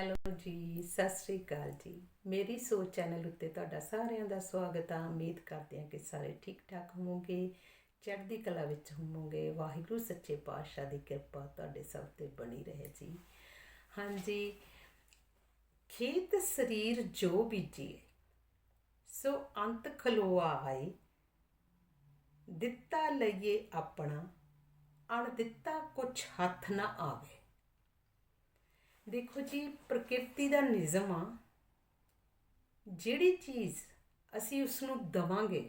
Hello ਜੀ, ਸਤਿ ਸ੍ਰੀ ਅਕਾਲ ਜੀ। ਮੇਰੀ ਸੋਚ ਚੈਨਲ ਉੱਤੇ ਤੁਹਾਡਾ ਸਾਰਿਆਂ ਦਾ ਸਵਾਗਤ ਆ। ਉਮੀਦ ਕਰਦੇ ਹਾਂ ਕਿ ਸਾਰੇ ਠੀਕ ਠਾਕ ਹੋਵੋਗੇ, ਚੜ੍ਹਦੀ ਕਲਾ ਵਿੱਚ ਹੋਵੋਗੇ। ਵਾਹਿਗੁਰੂ ਸੱਚੇ ਪਾਤਸ਼ਾਹ ਦੀ ਕਿਰਪਾ ਤੁਹਾਡੇ ਸਭ ਤੇ ਬਣੀ ਰਹੇ ਜੀ। ਹਾਂਜੀ, ਖੇਤ ਸਰੀਰ ਜੋ ਬੀਜੀਏ, ਸੋ ਅੰਤ ਖਲੋਆ ਆਏ। ਦਿੱਤਾ ਲਈਏ ਆਪਣਾ ਅਣ ਦਿੱਤਾ ਕੁਛ ਹੱਥ ਨਾ ਆਵੇ। ਦੇਖੋ ਜੀ, ਪ੍ਰਕਿਰਤੀ ਦਾ ਨਿਯਮ ਆ, ਜਿਹੜੀ ਚੀਜ਼ ਅਸੀਂ ਉਸ ਨੂੰ ਦਵਾਂਗੇ,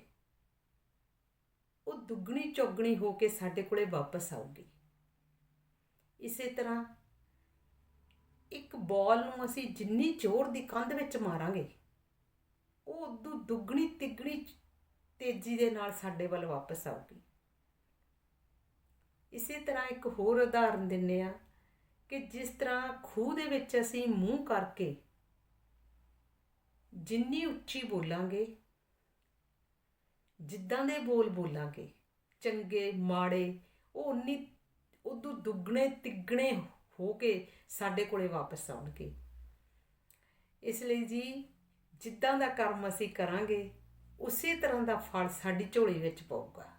ਉਹ ਦੁੱਗਣੀ ਚੌਗਣੀ ਹੋ ਕੇ ਸਾਡੇ ਕੋਲੇ ਵਾਪਸ ਆਊਗੀ। ਇਸੇ ਤਰ੍ਹਾਂ ਇੱਕ ਬਾਲ ਨੂੰ ਅਸੀਂ ਜਿੰਨੀ ਜ਼ੋਰ ਦੀ ਕੰਧ ਵਿੱਚ ਮਾਰਾਂਗੇ, ਉਹ ਉਦੋਂ ਦੁੱਗਣੀ ਤਿੱਗਣੀ ਤੇਜ਼ੀ ਦੇ ਨਾਲ ਸਾਡੇ ਵੱਲ ਵਾਪਸ ਆਊਗੀ। ਇਸੇ ਤਰ੍ਹਾਂ ਇੱਕ ਹੋਰ ਉਦਾਹਰਨ ਦਿੰਨੇ ਆ ਕਿ ਜਿਸ ਤਰ੍ਹਾਂ ਖੂਹ ਦੇ ਵਿੱਚ ਅਸੀਂ ਮੂੰਹ ਕਰਕੇ ਜਿੰਨੀ ਉੱਚੀ ਬੋਲਾਂਗੇ, ਜਿੱਦਾਂ ਦੇ ਬੋਲ ਬੋਲਾਂਗੇ, ਚੰਗੇ, ਮਾੜੇ, ਉਹ ਉਨੀ, ਉਦੋਂ ਦੁੱਗਣੇ, ਤਿੱਗਣੇ ਹੋ ਕੇ ਸਾਡੇ ਕੋਲੇ ਵਾਪਸ ਆਉਣਗੇ। ਇਸ ਲਈ ਜੀ, ਜਿੱਦਾਂ ਦਾ ਕਰਮ ਅਸੀਂ ਕਰਾਂਗੇ, ਉਸੇ ਤਰ੍ਹਾਂ ਦਾ ਫਲ ਸਾਡੀ ਝੋਲੀ ਵਿੱਚ ਪਊਗਾ।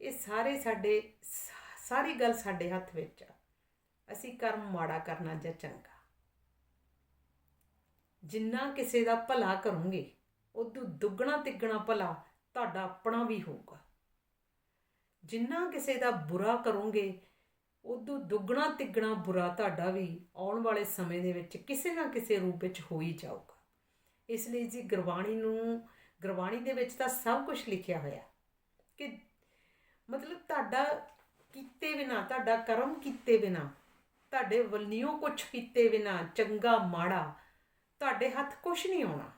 ਇਹ ਸਾਰੇ ਸਾਡੇ, ਸਾਰੀ ਗੱਲ ਸਾਡੇ ਹੱਥ ਵਿੱਚ ਆ। ਅਸੀਂ ਕਰਮ ਮਾੜਾ ਕਰਨਾ ਜਾਂ ਚੰਗਾ। ਜਿੰਨਾ ਕਿਸੇ ਦਾ ਭਲਾ ਕਰੋਗੇ, ਉਦੋਂ ਦੁੱਗਣਾ ਤਿੱਗਣਾ ਭਲਾ ਤੁਹਾਡਾ ਆਪਣਾ ਵੀ ਹੋਊਗਾ। ਜਿੰਨਾ ਕਿਸੇ ਦਾ ਬੁਰਾ ਕਰੋਗੇ, ਉਦੋਂ ਦੁੱਗਣਾ ਤਿੱਗਣਾ ਬੁਰਾ ਤੁਹਾਡਾ ਵੀ ਆਉਣ ਵਾਲੇ ਸਮੇਂ ਦੇ ਵਿੱਚ ਕਿਸੇ ਨਾ ਕਿਸੇ ਰੂਪ ਵਿੱਚ ਹੋ ਹੀ ਜਾਊਗਾ। ਇਸ ਲਈ ਜੀ ਗੁਰਬਾਣੀ ਨੂੰ, ਗੁਰਬਾਣੀ ਦੇ ਵਿੱਚ ਤਾਂ ਸਭ ਕੁਝ ਲਿਖਿਆ ਹੋਇਆ ਕਿ ਮਤਲਬ ਤੁਹਾਡਾ ਕੀਤੇ ਬਿਨਾ, ਤੁਹਾਡਾ ਕਰਮ ਕੀਤੇ ਬਿਨਾ ਤੁਹਾਡੇ ਵੱਲਿਓ ਕੁਝ ਕੀਤੇ ਬਿਨਾ, ਚੰਗਾ, ਮਾੜਾ, ਤੁਹਾਡੇ ਹੱਥ ਕੁਝ ਨਹੀਂ ਆਉਣਾ।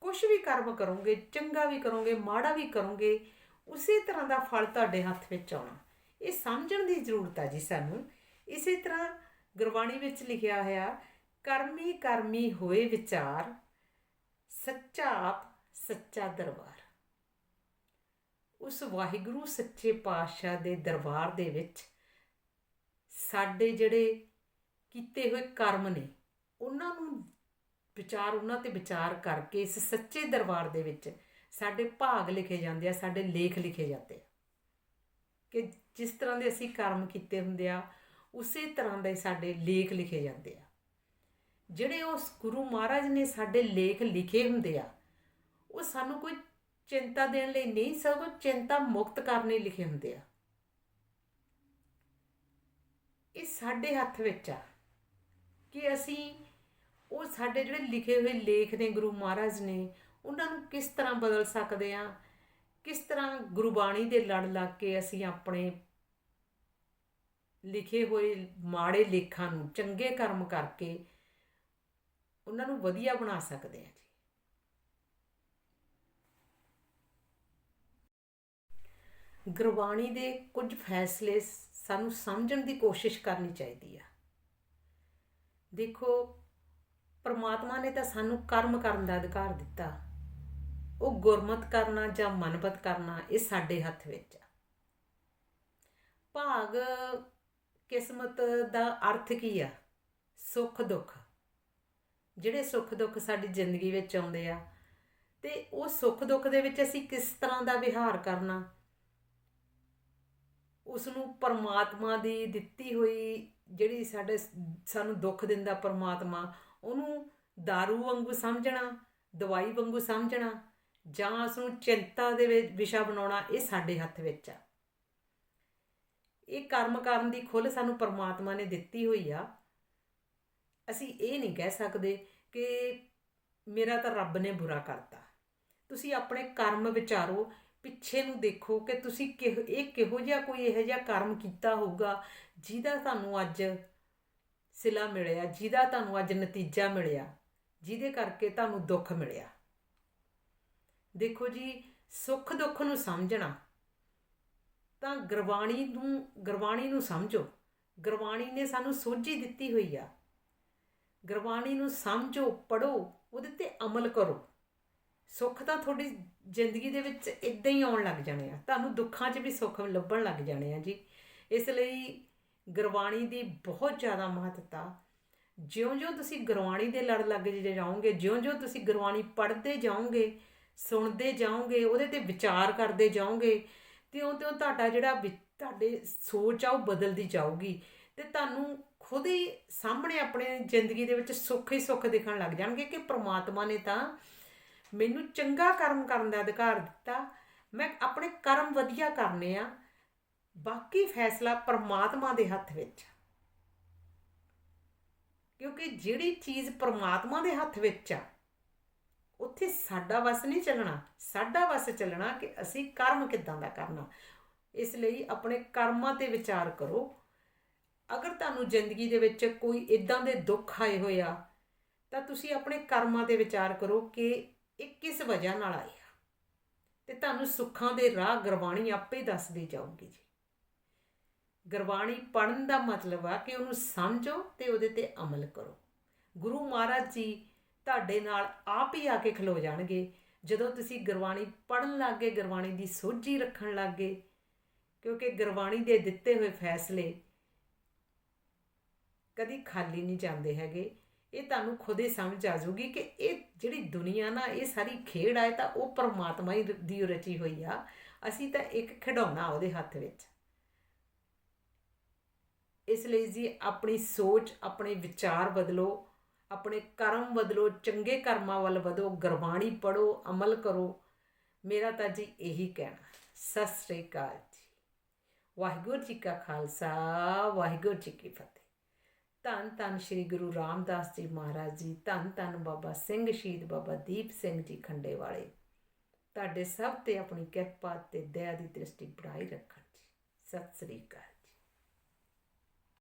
ਕੁਝ ਵੀ ਕਰਮ ਕਰੋਗੇ, ਚੰਗਾ ਵੀ ਕਰੋਗੇ, ਮਾੜਾ ਵੀ ਕਰੋਗੇ, ਉਸੇ ਤਰ੍ਹਾਂ ਦਾ ਫਲ ਤੁਹਾਡੇ ਹੱਥ ਵਿੱਚ ਆਉਣਾ। ਇਹ ਸਮਝਣ ਦੀ ਜ਼ਰੂਰਤ ਆ ਜੀ ਸਾਨੂੰ। ਇਸੇ ਤਰ੍ਹਾਂ ਗੁਰਬਾਣੀ ਵਿੱਚ ਲਿਖਿਆ ਹੋਇਆ, ਕਰਮੀ ਕਰਮੀ ਹੋਏ ਵਿਚਾਰ, ਸੱਚਾ ਆਪ ਸੱਚਾ ਦਰਬਾਰ। ਉਸ ਵਾਹਿਗੁਰੂ ਸੱਚੇ ਪਾਤਸ਼ਾਹ ਦੇ ਦਰਬਾਰ ਦੇ ਵਿੱਚ ਸਾਡੇ ਜਿਹੜੇ ਕੀਤੇ ਹੋਏ ਕਰਮ ਨੇ, ਉਹਨਾਂ ਨੂੰ ਵਿਚਾਰ, ਉਹਨਾਂ ਤੇ ਵਿਚਾਰ ਕਰਕੇ ਇਸ ਸੱਚੇ ਦਰਬਾਰ ਦੇ ਵਿੱਚ ਸਾਡੇ ਭਾਗ ਲਿਖੇ ਜਾਂਦੇ ਆ, ਸਾਡੇ ਲੇਖ ਲਿਖੇ ਜਾਂਦੇ ਆ। ਕਿ ਜਿਸ ਤਰ੍ਹਾਂ ਦੇ ਅਸੀਂ ਕਰਮ ਕੀਤੇ ਹੁੰਦੇ ਆ, ਉਸੇ ਤਰ੍ਹਾਂ ਦੇ ਸਾਡੇ ਲੇਖ ਲਿਖੇ ਜਾਂਦੇ ਆ। ਜਿਹੜੇ ਉਸ ਗੁਰੂ ਮਹਾਰਾਜ ਨੇ ਸਾਡੇ ਲੇਖ ਲਿਖੇ ਹੁੰਦੇ ਆ, ਉਹ ਸਾਨੂੰ ਕੋਈ ਚਿੰਤਾ ਦੇਣ ਲਈ ਨਹੀਂ, ਸਗੋਂ ਚਿੰਤਾ ਮੁਕਤ ਕਰਨ ਲਈ ਲਿਖੇ ਹੁੰਦੇ ਆ। ਇਹ ਸਾਡੇ ਹੱਥ ਵਿੱਚ ਆ ਕਿ ਅਸੀਂ ਉਹ ਸਾਡੇ ਜਿਹੜੇ ਲਿਖੇ ਹੋਏ ਲੇਖ ਨੇ ਗੁਰੂ ਮਹਾਰਾਜ ਨੇ, ਉਹਨਾਂ ਨੂੰ ਕਿਸ ਤਰ੍ਹਾਂ ਬਦਲ ਸਕਦੇ ਆ ਕਿਸ ਤਰ੍ਹਾਂ ਗੁਰਬਾਣੀ ਦੇ ਲੜ ਲੱਗ ਕੇ ਅਸੀਂ ਆਪਣੇ ਲਿਖੇ ਹੋਏ ਮਾੜੇ ਲੇਖਾਂ ਨੂੰ ਚੰਗੇ ਕਰਮ ਕਰਕੇ ਉਹਨਾਂ ਨੂੰ ਵਧੀਆ ਬਣਾ ਸਕਦੇ ਆ ਜੀ। ਗੁਰਬਾਣੀ ਦੇ ਕੁਝ ਫੈਸਲੇ ਸਾਨੂੰ ਸਮਝਣ ਦੀ ਕੋਸ਼ਿਸ਼ ਕਰਨੀ ਚਾਹੀਦੀ ਆ। ਦੇਖੋ, ਪਰਮਾਤਮਾ ਨੇ ਤਾਂ ਸਾਨੂੰ ਕਰਮ ਕਰਨ ਦਾ ਅਧਿਕਾਰ ਦਿੱਤਾ। ਉਹ ਗੁਰਮਤ ਕਰਨਾ ਜਾਂ ਮਨਬਤ ਕਰਨਾ, ਇਹ ਸਾਡੇ ਹੱਥ ਵਿੱਚ ਆ। ਭਾਗ, ਕਿਸਮਤ ਦਾ ਅਰਥ ਕੀ ਆ? ਸੁੱਖ, ਦੁੱਖ। ਜਿਹੜੇ ਸੁੱਖ, ਦੁੱਖ ਸਾਡੀ ਜ਼ਿੰਦਗੀ ਵਿੱਚ ਆਉਂਦੇ ਆ, ਤੇ ਉਹ ਸੁੱਖ, ਦੁੱਖ ਦੇ ਵਿੱਚ ਅਸੀਂ ਕਿਸ ਤਰ੍ਹਾਂ ਦਾ ਵਿਹਾਰ ਕਰਨਾ? ਉਸ ਨੂੰ ਪਰਮਾਤਮਾ ਦੀ ਦਿੱਤੀ ਹੋਈ ਜਿਹੜੀ ਸਾਡੇ ਸਾਨੂੰ ਦੁੱਖ ਦਿੰਦਾ ਪਰਮਾਤਮਾ, ਉਹਨੂੰ दारू ਵਾਂਗੂ ਸਮਝਣਾ, ਦਵਾਈ ਵਾਂਗੂ ਸਮਝਣਾ, ਜਾਂ ਉਸ ਨੂੰ ਚਿੰਤਾ ਦੇ ਵਿਸ਼ਾ ਬਣਾਉਣਾ ਇਹ ਸਾਡੇ ਹੱਥ ਵਿੱਚ ਆ। ਇਹ ਕਰਮ ਕਰਨ ਦੀ ਖੁੱਲ ਸਾਨੂੰ ਪਰਮਾਤਮਾ ਨੇ ਦਿੱਤੀ ਹੋਈ ਆ। ਅਸੀਂ ਇਹ ਨਹੀਂ ਕਹਿ ਸਕਦੇ ਕਿ ਮੇਰਾ ਤਾਂ ਰੱਬ ਨੇ ਬੁਰਾ ਕਰਤਾ। ਤੁਸੀਂ ਆਪਣੇ ਕਰਮ ਵਿਚਾਰੋ ਪਿੱਛੇ ਨੂੰ ਦੇਖੋ ਕਿ ਤੁਸੀਂ ਕਿਹ, ਇਹ ਕਿਹੋ ਜਿਹਾ ਕੋਈ ਇਹੋ ਜਿਹਾ ਕਰਮ ਕੀਤਾ ਹੋਊਗਾ ਜਿਹਦਾ ਤੁਹਾਨੂੰ ਅੱਜ ਸਿਲਾ ਮਿਲਿਆ, ਜਿਹਦਾ ਤੁਹਾਨੂੰ ਅੱਜ ਨਤੀਜਾ ਮਿਲਿਆ, ਜਿਹਦੇ ਕਰਕੇ ਤੁਹਾਨੂੰ ਦੁੱਖ ਮਿਲਿਆ। ਦੇਖੋ ਜੀ, ਸੁੱਖ ਦੁੱਖ ਨੂੰ ਸਮਝਣਾ, ਤਾਂ ਗੁਰਬਾਣੀ ਨੂੰ ਗੁਰਬਾਣੀ ਨੂੰ ਸਮਝੋ। ਗੁਰਬਾਣੀ ਨੇ ਸਾਨੂੰ ਸੋਝੀ ਦਿੱਤੀ ਹੋਈ ਆ। ਗੁਰਬਾਣੀ ਨੂੰ ਸਮਝੋ ਪੜੋ ਉਹਦੇ ਤੇ ਅਮਲ ਕਰੋ। ਸੁੱਖ ਤਾਂ ਤੁਹਾਡੀ ਜ਼ਿੰਦਗੀ ਦੇ ਵਿੱਚ ਇਦਾਂ ਹੀ ਆਉਣ ਲੱਗ ਜਾਣੇ ਆ। ਤੁਹਾਨੂੰ ਦੁੱਖਾਂ 'ਚ ਵੀ ਸੁੱਖ ਲੱਭਣ ਲੱਗ ਜਾਣੇ ਆ ਜੀ। ਇਸ ਲਈ ਗੁਰਬਾਣੀ ਦੀ ਬਹੁਤ ਜ਼ਿਆਦਾ ਮਹੱਤਤਾ। ਜਿਉਂ-ਜਿਉਂ ਤੁਸੀਂ ਗੁਰਬਾਣੀ ਦੇ ਲੜ ਲੱਗ ਜਾਓਗੇ, ਜਿਉਂ-ਜਿਉਂ ਤੁਸੀਂ ਗੁਰਬਾਣੀ ਪੜ੍ਹਦੇ ਜਾਓਗੇ, ਸੁਣਦੇ ਜਾਓਗੇ, ਉਹਦੇ ਤੇ ਵਿਚਾਰ ਕਰਦੇ ਜਾਓਗੇ, ਤਿਉਂ-ਤਿਉਂ ਤੁਹਾਡਾ ਜਿਹੜਾ ਵਿ- ਤੁਹਾਡੇ ਸੋਚ ਆ ਉਹ ਬਦਲਦੀ ਜਾਊਗੀ। ਤੇ ਤੁਹਾਨੂੰ ਖੁਦ ਹੀ ਸਾਹਮਣੇ ਆਪਣੇ ਜ਼ਿੰਦਗੀ ਦੇ ਵਿੱਚ ਸੁੱਖ ਹੀ ਸੁੱਖ ਦਿਖਣ ਲੱਗ ਜਾਣਗੇ ਕਿ ਪ੍ਰਮਾਤਮਾ ਨੇ ਤਾਂ ਮੈਨੂੰ ਚੰਗਾ ਕਰਮ ਕਰਨ ਦਾ ਅਧਿਕਾਰ ਦਿੱਤਾ, ਮੈਂ ਆਪਣੇ ਕਰਮ ਵਧੀਆ ਕਰਨੇ ਆ, ਬਾਕੀ ਫੈਸਲਾ ਪਰਮਾਤਮਾ ਦੇ ਹੱਥ ਵਿੱਚ। ਕਿਉਂਕਿ ਜਿਹੜੀ ਚੀਜ਼ ਪਰਮਾਤਮਾ ਦੇ ਹੱਥ ਵਿੱਚ ਆ, ਉੱਥੇ ਸਾਡਾ ਵਸ ਨਹੀਂ ਚੱਲਣਾ, ਸਾਡਾ ਵਸ ਚੱਲਣਾ ਕਿ ਅਸੀਂ ਕਰਮ ਕਿੱਦਾਂ ਦਾ ਕਰਨਾ। ਇਸ ਲਈ ਆਪਣੇ ਕਰਮਾਂ ਤੇ ਵਿਚਾਰ ਕਰੋ। ਅਗਰ ਤੁਹਾਨੂੰ ਜ਼ਿੰਦਗੀ ਦੇ ਵਿੱਚ ਕੋਈ ਇਦਾਂ ਦੇ ਦੁੱਖ ਆਏ ਹੋਏ ਆ, ਤਾਂ ਤੁਸੀਂ ਆਪਣੇ ਕਰਮਾਂ ਤੇ ਵਿਚਾਰ ਕਰੋ ਕਿ ਇਹ ਕਿਸ ਵਜ੍ਹਾ ਨਾਲ ਆਇਆ ਆ? ਤੇ ਤੁਹਾਨੂੰ ਸੁੱਖਾਂ ਦੇ ਰਾਹ ਗੁਰਬਾਣੀ ਆਪੇ ਦੱਸਦੀ ਜਾਊਗੀ ਜੀ। ਗੁਰਬਾਣੀ ਪੜਨ ਦਾ ਮਤਲਬ ਆ ਕਿ ਉਹਨੂੰ ਸਮਝੋ ਤੇ ਉਹਦੇ ਤੇ ਅਮਲ ਕਰੋ। ਗੁਰੂ ਮਹਾਰਾਜ ਜੀ ਤੁਹਾਡੇ ਨਾਲ ਆਪ ਹੀ ਆ ਕੇ ਖਲੋ ਜਾਣਗੇ। ਜਦੋਂ ਤੁਸੀਂ ਗੁਰਬਾਣੀ ਪੜਨ ਲੱਗੇ ਗੁਰਬਾਣੀ ਦੀ ਸੋਝੀ ਰੱਖਣ ਲੱਗੇ ਕਿਉਂਕਿ ਗੁਰਬਾਣੀ ਦੇ ਦਿੱਤੇ ਹੋਏ ਫੈਸਲੇ ਕਦੀ ਖਾਲੀ ਨਹੀਂ ਜਾਂਦੇ ਹੈਗੇ। ਇਹ ਤੁਹਾਨੂੰ ਖੁਦ ਹੀ ਸਮਝ ਆ ਜਾਊਗੀ ਕਿ ਇਹ ਜਿਹੜੀ ਦੁਨੀਆ ਨਾ, ਇਹ ਸਾਰੀ ਖੇਡ ਆਏ ਤਾਂ ਉਹ ਪਰਮਾਤਮਾ ਹੀ ਦੀ ਰਚੀ ਹੋਈ ਆ। ਅਸੀਂ ਤਾਂ ਇੱਕ ਖਿਡੌਣਾ ਉਹਦੇ ਹੱਥ ਵਿੱਚ। ਇਸ ਲਈ ਜੀ ਆਪਣੀ ਸੋਚ, ਆਪਣੇ ਵਿਚਾਰ ਬਦਲੋ, ਆਪਣੇ ਕਰਮ ਬਦਲੋ, ਚੰਗੇ ਕਰਮਾਂ ਵੱਲ ਵਧੋ, ਗੁਰਬਾਣੀ ਪੜੋ ਅਮਲ ਕਰੋ। ਮੇਰਾ ਤਾਂ ਜੀ ਇਹੀ ਕਹਿਣਾ। ਸਤਿ ਸ੍ਰੀ ਅਕਾਲ ਜੀ। ਵਾਹਿਗੁਰੂ ਜੀ ਕਾ ਖਾਲਸਾ, ਵਾਹਿਗੁਰੂ ਜੀ ਕੀ ਫਤਿਹ। ਧੰਨ ਧੰਨ ਸ੍ਰੀ ਗੁਰੂ ਰਾਮਦਾਸ ਜੀ ਮਹਾਰਾਜ ਜੀ, ਧੰਨ ਧੰਨ ਬਾਬਾ ਸਿੰਘ ਸ਼ਹੀਦ ਬਾਬਾ ਦੀਪ ਸਿੰਘ ਜੀ ਖੰਡੇ ਵਾਲੇ। ਤੁਹਾਡੇ ਸਭ ਤੇ ਆਪਣੀ ਕਿਰਪਾ ਤੇ ਦਇਆ ਦੀ ਦ੍ਰਿਸ਼ਟੀ ਬਣਾਈ ਰੱਖਣ ਜੀ। ਸਤਿ ਸ੍ਰੀ ਅਕਾਲ।